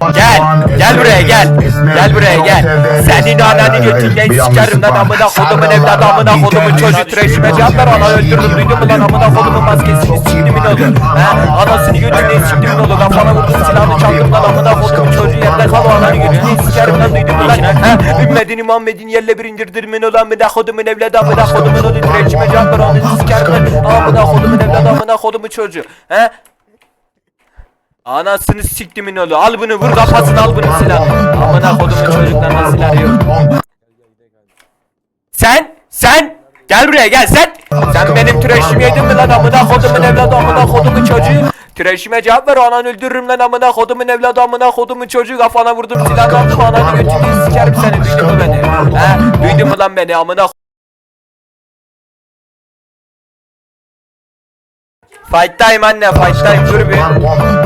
gel. Gel buraya gel. Gel buraya gel. Senin ananı götünden sikerim lan amına kodumun evladı amına kodumun çocuğu treşime ver. ana öldürdüm duydun mu lan amına kodumun maskesini siktimin olur. He? Anasını götünden siktimin olur lan bana vurdum silahını çaldım lan amına kodumun çocuğu yerde kal o ananı götünden sikerim lan duydun mu lan. He? Ümmedini Muhammed'in yerle bir indirdirmin olan amına kodumun evladı amına kodumun oğlu treşime ver ananı sikerim lan amına kodumun evladı amına kodumun çocuğu. He Anasını siktimin oğlu. Al bunu vur kafasını al bunu silahını. Amına kodumun çocuklarına silah yok. Sen, sen, gel buraya gel sen. Sen benim türeşimi yedin mi lan amına kodumun evladı amına kodumun çocuğu. Türeşime cevap ver anan öldürürüm lan amına kodumun evladı amına kodumun çocuğu kafana vurdum silahını aldım ananı götünü sikerim seni duydun mu beni? He duydun mu lan beni amına Fight time anne fight time dur bir.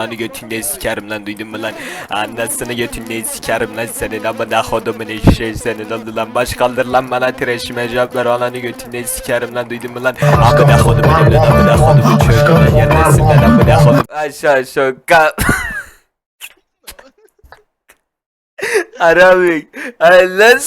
Hani götünden sikerim lan duydun mu lan? Anasını götünden sikerim lan senin amına kodumun eşeği senin oldu lan. Baş kaldır lan bana tireşime cevap ver ananı götünden sikerim lan duydun mu lan? Amına kodumun evladı amına kodumun çocuğu lan yerdesin lan amına kodum. Aşağı şoka. Arabik. Allah